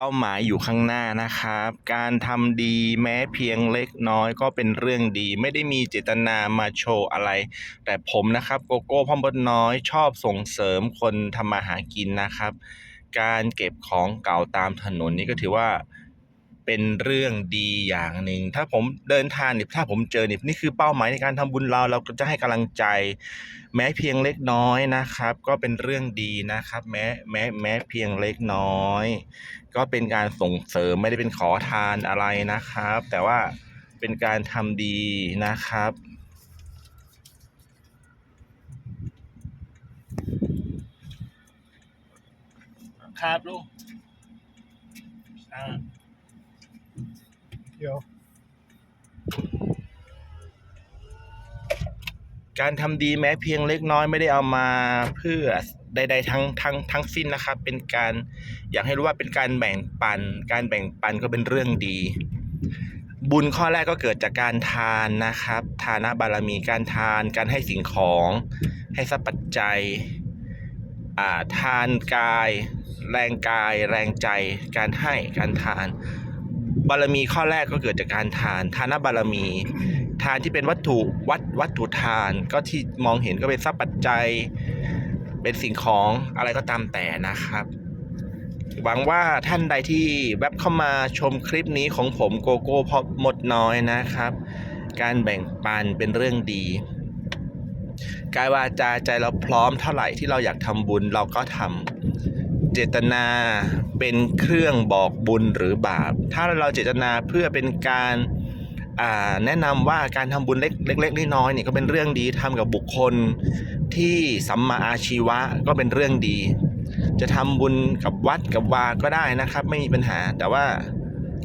เป้าหมายอยู่ข้างหน้านะครับ การทำดีแม้เพียงเล็กน้อยก็เป็นเรื่องดี ไม่ได้มีเจตนามาโชว์อะไร แต่ผมนะครับโกโก้พ่อมดน้อยชอบส่งเสริมคนทำมาหากินนะครับ การเก็บของเก่าตามถนนนี่ก็ถือว่า เป็นเรื่องดีอย่างหนึ่งถ้าผมเดินทางเนี่ยถ้าผมเจอเนี่ยนี่คือเป้าหมายในการทำบุญเราเราก็จะให้กำลังใจ แม้เพียงเล็กน้อยนะครับ ก็เป็นเรื่องดีนะครับ แม้แม้แม้เพียงเล็กน้อย ก็เป็นการส่งเสริมไม่ได้เป็นขอทานอะไรนะครับ แต่ว่าเป็นการทำดีนะครับครับลุงอ่า เดี๋ยว การทำดีแม้เพียงเล็กน้อยไม่ได้เอามาเพื่อใด ๆ ทั้งทั้งทั้งสิ้นนะครับ เป็นการอยากให้รู้ว่าเป็นการแบ่งปัน การแบ่งปันก็เป็นเรื่องดี บุญข้อแรกก็เกิดจากการทานนะครับ ทานะบารมีการทาน การให้สิ่งของ ให้ทรัพย์ปัจจัยทานกาย แรงกาย แรงใจ การให้การทาน บารมีข้อแรกก็เกิดจากการทานทานบารมี ทานที่เป็นวัตถุวัดวัตถุทานก็ที่มองเห็นก็เป็นทรัพย์ปัจจัย เป็นสิ่งของอะไรก็ตามแต่นะครับ หวังว่าท่านใดที่แวบเข้ามาชมคลิปนี้ของผมโกโก้พอหมดน้อยนะครับ การแบ่งปันเป็นเรื่องดีกายวาจาใจเราพร้อมเท่าไหร่ที่เราอยากทำบุญเราก็ทำ เจตนาเป็นเครื่องบอกบุญหรือบาป ถ้าเราเจตนาเพื่อเป็นการาแนะนำว่าการทำบุญเล็กเล็กๆน้อยๆเนี่ยก็เป็นเรื่องดีทำกับบุคคลที่สัมมาอาชีวะก็เป็นเรื่องดี จะทำบุญกับวัดกับวาก็ได้นะครับ ไม่มีปัญหา แต่ว่า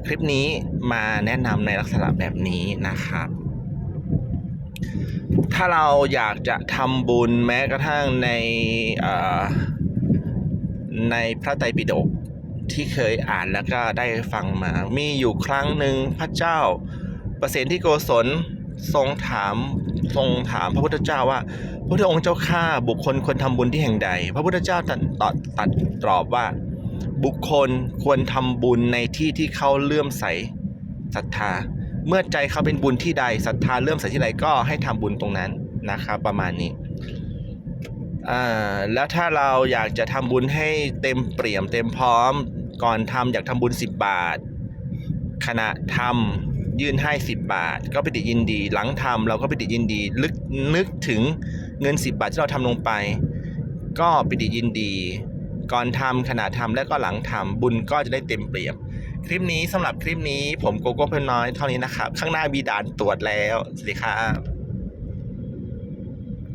คลิปนี้มาแนะนำในลักษณะแบบนี้นะครับ ถ้าเราอยากจะทำบุญแม้กระทั่งในอ ในพระไตรปิฎกที่เคยอ่านแล้วก็ได้ฟังมา มีอยู่ครั้งหนึ่งพระเจ้า ประเสนที่โกศลทรงถามทรงถามพระพุทธเจ้าว่า พระพุทธองค์เจ้าข้าบุคคลควรทำบุญที่แห่งใด พระพุทธเจ้าตรัสตรัสตัดตอบว่า บุคคลควรทำบุญในที่ที่เขาเลื่อมใสศรัทธา เมื่อใจเขาเป็นบุญที่ใดศรัทธาเลื่อมใสที่ใดก็ให้ทำบุญตรงนั้นนะครับ ประมาณนี้ แล้วถ้าเราอยากจะทำบุญให้เต็มเปี่ยมเต็มพร้อม ก่อนทำอยากทำบุญ 10 บาท ขณะทำยื่นให้ 10 บาท ก็ไปติยินดี หลังทำเราก็ไปติยินดี ลึกนึกถึงเงิน 10 บาทที่เราทำลงไป ก็ปิติยินดี ก่อนทำขณะทำและก็หลังทำบุญก็จะได้เต็มเปี่ยม คลิปนี้สำหรับคลิปนี้ผมโกโก้เพื่อนน้อยเท่านี้นะครับ ข้างหน้ามีด่านตรวจแล้วสวัสดีครับ